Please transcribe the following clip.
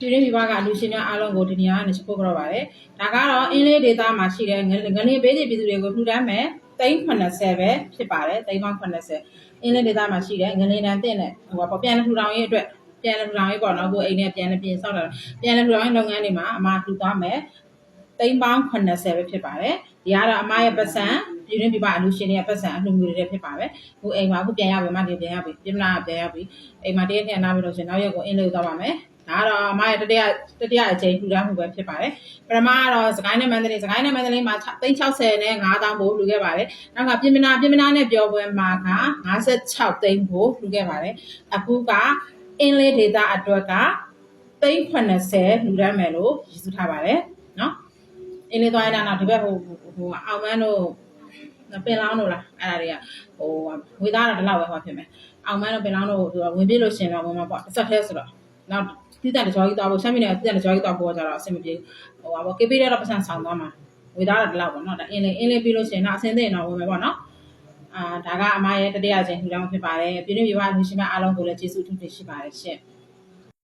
ပြည်တွင်းပြည်ပကအလူရှင်များအားလုံးကိုဒီနေရာကနေ support ကြရပါတယ်ဒါကတော့အင်းလေးဒေတာမှာရှိတဲ့ငငလင်းပေးစီပြည်သူတွေကိုလှူဒန်းမယ်380ပဲဖြစ်ပါတယ်380အင်းလေးဒေတာမှာရှိတဲ့ငလင်းတန်းတဲ့နဲ့ဟိုပေါ့ပြန်လည်ထူထောင်ရေးအတွက်ပြန်လည်ထူထောင်ရေးပေါ့နော်ကိုအိမ်နဲ့ပြန်လည်ပြင်ဆောက်တာပြန်လည်ထူထောင်ရေးလုပ်ငန်းတွေမှာအမှာထူသွားမယ်3ပေါင်း80ပဲဖြစ်ပါတယ်ဒီကတော့အမရဲ့ပတ်စံပြည်တွင်းပြည်ပအလူရှင်တွေရဲ့ပတ်စံအလှူငွေတွေဖြစ်ပါပဲခုအိမ်မှာအခုပြန်ရပြီမဒီပြန်ရပြီပြင်မနာပြန်ရပြီအိမ်မှာတရက်နှစ်နားပြီးလို့ရှင်နောက်ရက်ကိုအင်းလေးသွားပါမယ် ဒါကတော့အမရဲ့တတိယတတိယအချိန်ထူထမ်းမှုပဲဖြစ်ပါတယ်။ပထမကတော့စကိုင်းနဲ့မန္တလေးစကိုင်းနဲ့မန္တလေးမှာ360နဲ့9000ပို့လူခဲ့ပါတယ်။နောက်ကပြင်မနာပြင်မနာနဲ့ပြောပွဲမှာက56သိန်းပို့လူခဲ့ပါတယ်။အခုကအင်းလေးဒေတာအတွက်က380လူရမ်းမယ်လို့ရည်စူးထားပါတယ်နော်။အင်းလေးသွားရတာနောက်ဒီဘက်ဟိုဟိုအောင်မန်းတို့ပင်လောင်းတို့လားအဲ့ဒါတွေကဟိုဝေသားတော့ဒီလောက်ပဲဟောဖြစ်မယ်။အောင်မန်းတို့ပင်လောင်းတို့သူကဝင်ပြလို့ရှင်တော့ဝင်မှာပေါ့တစ်ဆက်သေးဆိုတော့ နောက်တိတန်တကြောကြီးသွားဖို့ဆမ်းမီနဲ့တိတန်တကြောကြီးသွားဖို့ကြတော့အဆင်မပြေဟိုပါပေါ့ကေပေးတဲ့တော့ပတ်စံဆောင်သွားမှာဝေသားတော့ဒီလောက်ပေါ့နော်ဒါအင်းလေးအင်းလေးပြီးလို့ရှိရင်တော့အဆင်သင့်တော့ဝင်မယ်ပေါ့နော်အာဒါကအမရဲ့တတိယအချိန်ထူထောင်ဖြစ်ပါတယ်ပြည့်နေပြပါလူရှင်မအားလုံးကိုလည်းကျေးဇူးထူးတင်ရှိပါတယ်ရှင့်